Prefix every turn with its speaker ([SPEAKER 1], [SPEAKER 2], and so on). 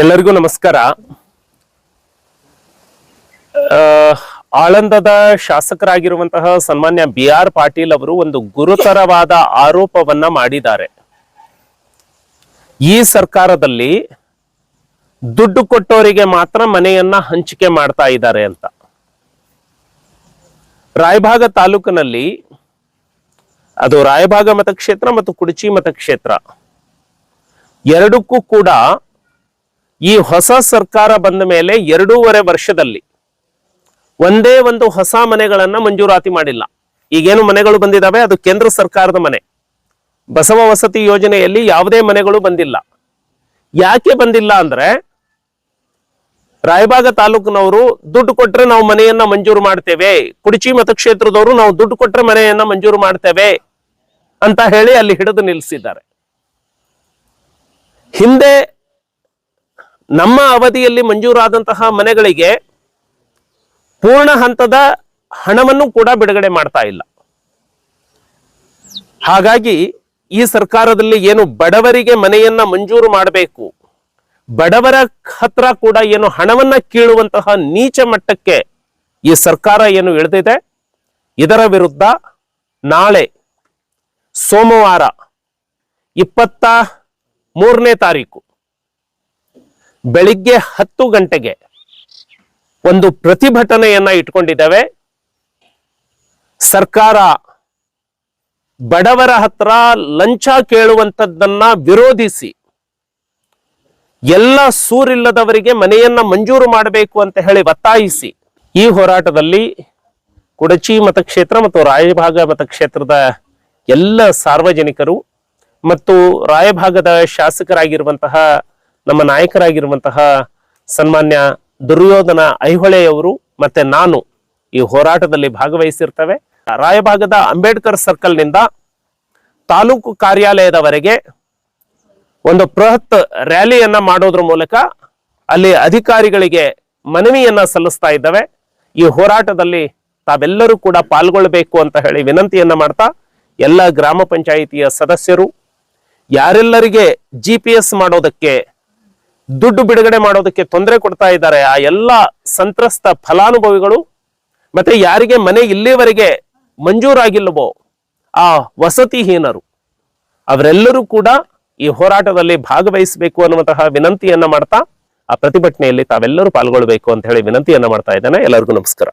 [SPEAKER 1] ಎಲ್ಲರಿಗೂ ನಮಸ್ಕಾರ. ಆಳಂದದ ಶಾಸಕರಾಗಿರುವಂತಹ ಸನ್ಮಾನ್ಯ ಬಿ ಆರ್ ಪಾಟೀಲ್ ಅವರು ಒಂದು ಗುರುತರವಾದ ಆರೋಪವನ್ನ ಮಾಡಿದ್ದಾರೆ. ಈ ಸರ್ಕಾರದಲ್ಲಿ ದುಡ್ಡು ಕೊಟ್ಟವರಿಗೆ ಮಾತ್ರ ಮನೆಯನ್ನ ಹಂಚಿಕೆ ಮಾಡ್ತಾ ಇದ್ದಾರೆ ಅಂತ. ರಾಯಭಾಗ ತಾಲೂಕಿನಲ್ಲಿ ಅದು ರಾಯಭಾಗ ಮತಕ್ಷೇತ್ರ ಮತ್ತು ಕುಡಚಿ ಮತಕ್ಷೇತ್ರ. ಎರಡಕ್ಕೂ ಕೂಡ ಈ ಹೊಸ ಸರ್ಕಾರ ಬಂದ ಮೇಲೆ ಎರಡೂವರೆ ವರ್ಷದಲ್ಲಿ ಒಂದೇ ಒಂದು ಹೊಸ ಮನೆಗಳನ್ನ ಮಂಜೂರಾತಿ ಮಾಡಿಲ್ಲ. ಈಗೇನು ಮನೆಗಳು ಬಂದಿದಾವೆ, ಅದು ಕೇಂದ್ರ ಸರ್ಕಾರದ ಮನೆ. ಬಸವ ವಸತಿ ಯೋಜನೆಯಲ್ಲಿ ಯಾವುದೇ ಮನೆಗಳು ಬಂದಿಲ್ಲ. ಯಾಕೆ ಬಂದಿಲ್ಲ ಅಂದ್ರೆ ರಾಯಬಾಗ ತಾಲೂಕಿನವರು ದುಡ್ಡು ಕೊಟ್ರೆ ನಾವು ಮನೆಯನ್ನ ಮಂಜೂರು ಮಾಡ್ತೇವೆ. ಕುಡಚಿ ಮತಕ್ಷೇತ್ರದವರು ನಾವು ದುಡ್ಡು ಕೊಟ್ರೆ ಮನೆಯನ್ನ ಮಂಜೂರು ಮಾಡ್ತೇವೆ ಅಂತ ಹೇಳಿ ಅಲ್ಲಿ ಹಿಡಿದು ನಿಲ್ಲಿಸಿದ್ದಾರೆ. ಹಿಂದೆ ನಮ್ಮ ಅವಧಿಯಲ್ಲಿ ಮಂಜೂರಾದಂತಹ ಮನೆಗಳಿಗೆ ಪೂರ್ಣ ಹಂತದ ಹಣವನ್ನು ಕೂಡ ಬಿಡುಗಡೆ ಮಾಡ್ತಾ ಇಲ್ಲ. ಹಾಗಾಗಿ ಈ ಸರ್ಕಾರದಲ್ಲಿ ಏನು ಬಡವರಿಗೆ ಮನೆಯನ್ನ ಮಂಜೂರು ಮಾಡಬೇಕು ಬಡವರ ಹತ್ರ ಕೂಡ ಏನು ಹಣವನ್ನ ಕೀಳುವಂತಹ ನೀಚ ಮಟ್ಟಕ್ಕೆ ಈ ಸರ್ಕಾರ ಏನು ಇಳಿದಿದೆ ಇದರ ವಿರುದ್ಧ ನಾಳೆ ಸೋಮವಾರ ಇಪ್ಪತ್ತ ಮೂರನೇ ತಾರೀಕು ಬೆಳಿಗ್ಗೆ ಹತ್ತು ಗಂಟೆಗೆ ಒಂದು ಪ್ರತಿಭಟನೆಯನ್ನ ಇಟ್ಕೊಂಡಿದ್ದೇವೆ. ಸರ್ಕಾರ ಬಡವರ ಹತ್ರ ಲಂಚ ಕೇಳುವಂಥದ್ದನ್ನ ವಿರೋಧಿಸಿ ಎಲ್ಲ ಸೂರಿಲ್ಲದವರಿಗೆ ಮನೆಯನ್ನ ಮಂಜೂರು ಮಾಡಬೇಕು ಅಂತ ಹೇಳಿ ಒತ್ತಾಯಿಸಿ ಈ ಹೋರಾಟದಲ್ಲಿ ಕುಡಚಿ ಮತಕ್ಷೇತ್ರ ಮತ್ತು ರಾಯಭಾಗ ಮತಕ್ಷೇತ್ರದ ಎಲ್ಲ ಸಾರ್ವಜನಿಕರು ಮತ್ತು ರಾಯಭಾಗದ ಶಾಸಕರಾಗಿರುವಂತಹ ನಮ್ಮ ನಾಯಕರಾಗಿರುವಂತಹ ಸನ್ಮಾನ್ಯ ದುರ್ಯೋಧನ ಐಹೊಳೆಯವರು ಮತ್ತೆ ನಾನು ಈ ಹೋರಾಟದಲ್ಲಿ ಭಾಗವಹಿಸಿರ್ತವೆ. ರಾಯಭಾಗದ ಅಂಬೇಡ್ಕರ್ ಸರ್ಕಲ್ನಿಂದ ತಾಲೂಕು ಕಾರ್ಯಾಲಯದವರೆಗೆ ಒಂದು ಬೃಹತ್ ರ್ಯಾಲಿಯನ್ನ ಮಾಡೋದ್ರ ಮೂಲಕ ಅಲ್ಲಿ ಅಧಿಕಾರಿಗಳಿಗೆ ಮನವಿಯನ್ನ ಸಲ್ಲಿಸ್ತಾ ಇದ್ದಾವೆ. ಈ ಹೋರಾಟದಲ್ಲಿ ತಾವೆಲ್ಲರೂ ಕೂಡ ಪಾಲ್ಗೊಳ್ಬೇಕು ಅಂತ ಹೇಳಿ ವಿನಂತಿಯನ್ನ ಮಾಡ್ತಾ ಎಲ್ಲ ಗ್ರಾಮ ಪಂಚಾಯಿತಿಯ ಸದಸ್ಯರು, ಯಾರೆಲ್ಲರಿಗೆ ಜಿ ಪಿ ಎಸ್ ಮಾಡೋದಕ್ಕೆ, ದುಡ್ಡು ಬಿಡುಗಡೆ ಮಾಡೋದಕ್ಕೆ ತೊಂದರೆ ಕೊಡ್ತಾ ಇದ್ದಾರೆ, ಆ ಎಲ್ಲ ಸಂತ್ರಸ್ತ ಫಲಾನುಭವಿಗಳು ಮತ್ತೆ ಯಾರಿಗೆ ಮನೆ ಇಲ್ಲಿವರೆಗೆ ಮಂಜೂರಾಗಿಲ್ಲವೋ ಆ ವಸತಿಹೀನರು, ಅವರೆಲ್ಲರೂ ಕೂಡ ಈ ಹೋರಾಟದಲ್ಲಿ ಭಾಗವಹಿಸಬೇಕು ಅನ್ನುವಂತಹ ವಿನಂತಿಯನ್ನ ಮಾಡ್ತಾ ಆ ಪ್ರತಿಭಟನೆಯಲ್ಲಿ ತಾವೆಲ್ಲರೂ ಪಾಲ್ಗೊಳ್ಬೇಕು ಅಂತ ಹೇಳಿ ವಿನಂತಿಯನ್ನ ಮಾಡ್ತಾ ಇದ್ದೇನೆ. ಎಲ್ಲರಿಗೂ ನಮಸ್ಕಾರ.